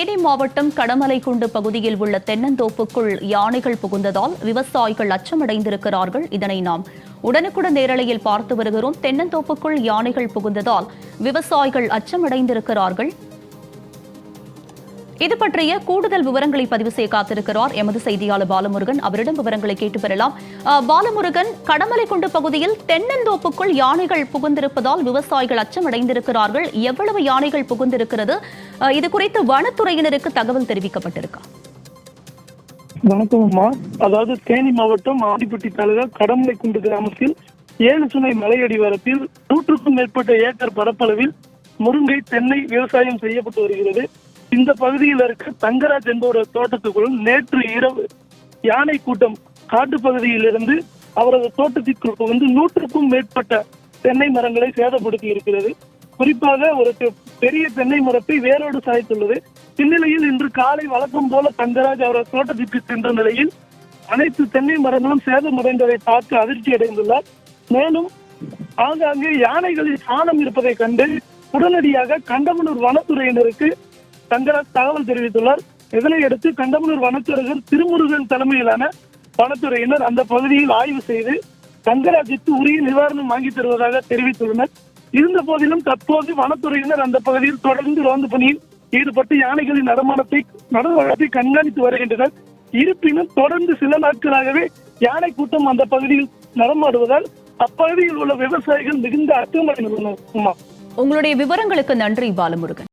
தேனி மாவட்டம் கடமலைக்குண்டு பகுதியில் உள்ள தென்னந்தோப்புக்குள் யானைகள் புகுந்ததால் விவசாயிகள் அச்சமடைந்திருக்கிறார்கள். இதனை நாம் உடனுக்குடன் நேரலையில் பார்த்து வருகிறோம். தென்னந்தோப்புக்குள் யானைகள் புகுந்ததால் விவசாயிகள் அச்சமடைந்திருக்கிறார்கள். இது பற்றிய கூடுதல் விவரங்களை பதிவு செய்ய காத்திருக்கிறார் எமது செய்தியாளர் பாலமுருகன். அவரிடம் விவரங்களை கேட்டு பெறலாம். பாலமுருகன் கடமலை கடமலைக்குண்டு பகுதியில் தென்னந்தோப்புக்குள் யானைகள் புகுந்திருப்பதால் விவசாயிகள் அச்சமடைந்திருக்கிறார்கள். எவ்வளவு யானைகள் புகுந்திருக்கிறது? இது குறித்து வனத்துறையினருக்கு தகவல் தெரிவிக்கப்பட்டிருக்கா? வணக்கம் அம்மா அதாவது தேனி மாவட்டம் ஆண்டிப்பட்டி தாலுகா கடமலைக்குண்டு கிராமத்தில் ஏழு சுனை மலையடிவாரத்தில் நூற்றுக்கும் மேற்பட்ட ஏக்கர் பரப்பளவில் முருங்கை தென்னை விவசாயம் செய்யப்பட்டு வருகிறது. இந்த பகுதியில் இருக்க தங்கராஜ் என்பவரது தோட்டத்துக்குள் நேற்று இரவு யானை கூட்டம் காட்டு பகுதியிலிருந்து அவரது தோட்டத்திற்குள் புகுந்து நூற்றுக்கும் மேற்பட்ட தென்னை மரங்களை சேதப்படுத்தி இருக்கிறது. குறிப்பாக ஒரு பெரிய தென்னை மரத்தை வேரோடு சாய்த்துள்ளது. இந்நிலையில் இன்று காலை வழக்கம் போல தங்கராஜ் அவரது தோட்டத்திற்கு சென்ற நிலையில் அனைத்து தென்னை மரங்களும் சேதமடைந்ததை பார்த்து அதிர்ச்சி அடைந்துள்ளார். மேலும் ஆங்காங்கே யானைகளில் சாணம் இருப்பதை கண்டு உடனடியாக கண்டமனூர் வனத்துறையினருக்கு தங்கராஜ் தகவல் தெரிவித்துள்ளார். இதனையடுத்து கண்டமனூர் வனத்துறையர் திருமுருகன் தலைமையிலான வனத்துறையினர் அந்த பகுதியில் ஆய்வு செய்து தங்கராஜுக்கு உரிய நிவாரணம் வாங்கி தருவதாக தெரிவித்துள்ளனர். இருந்த போதிலும் தற்போது வனத்துறையினர் அந்த பகுதியில் தொடர்ந்து ரோந்து பணியில் ஈடுபட்டு யானைகளின் நடமாட்டத்தை நடமாட்டத்தை கண்காணித்து வருகின்றனர். இருப்பினும் தொடர்ந்து சில நாட்களாகவே யானை கூட்டம் அந்த பகுதியில் நடமாடுவதால் அப்பகுதியில் உள்ள விவசாயிகள் மிகுந்த அச்சமடைந்துள்ளனர் உமா. உங்களுடைய விவரங்களுக்கு நன்றி பாலமுருகன்.